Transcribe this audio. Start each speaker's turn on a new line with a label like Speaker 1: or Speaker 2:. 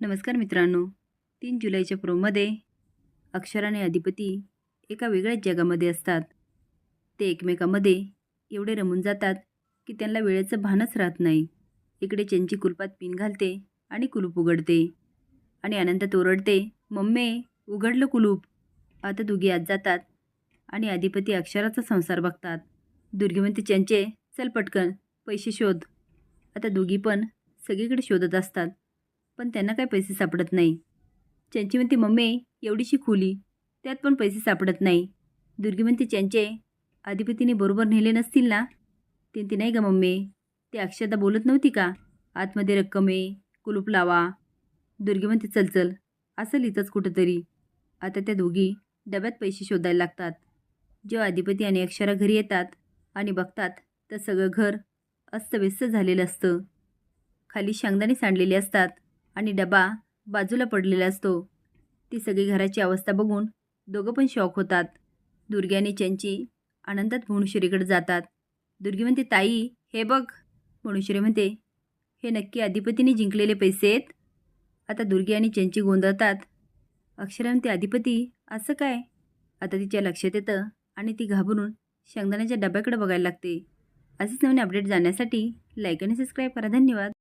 Speaker 1: नमस्कार मित्रांनो. तीन जुलैच्या प्रोमध्ये अक्षर आणि अधिपती एका वेगळ्याच जगामध्ये असतात. ते एकमेकामध्ये एवढे रमून जातात की त्यांना वेळेचं भानच राहत नाही. इकडे चंची कुलपात पिन घालते आणि कुलूप उघडते. आणि अनंतात ओरडते मम्मे उघडलं कुलूप. आता दोघी आत जातात आणि अधिपती अक्षराचा संसार बघतात. दुर्गी म्हणते चंचे चल पटकन पैसे शोध. आता दोघी पण सगळीकडे शोधत असतात. पण त्यांना काय पैसे सापडत नाही. चंची म्हणते मम्मी एवढीशी खोली. त्यात पण पैसे सापडत नाही. दुर्गी म्हणते चंचे अधिपतीने बरोबर नेले नसतील ना? ती ती नाही का मम्मी. ते अक्षता बोलत नव्हती का? आतमध्ये रक्कम आहे कुलूप लावा. दुर्गी म्हणते चल चल. असं लिहितच कुठंतरी. आता त्या दोघी डब्यात पैसे शोधायला लागतात. जेव्हा अधिपती आणि अक्षरा घरी येतात आणि बघतात तर सगळं घर अस्तव्यस्त झालेलं असतं. खाली शांगदाणी सांडलेले असतात. आणि डबा बाजूला पडलेला असतो. ती सगळी घराची अवस्था बघून दोघं पण शॉक होतात. दुर्गी आणि चंची आनंदात भुवनेश्वरीकडे जातात. दुर्गी म्हणते ताई हे बघ. भुवनेश्वरी म्हणते हे नक्की अधिपतीने जिंकलेले पैसे आहेत? आता दुर्गी आणि चंची गोंधळतात. अक्षरा म्हणते अधिपती असं काय? आता तिच्या लक्षात येतं आणि ती घाबरून शेंगदाण्याच्या डब्याकडे बघायला लागते. असेच नवीन अपडेट जाण्यासाठी लाईक आणि सबस्क्राईब करा. धन्यवाद.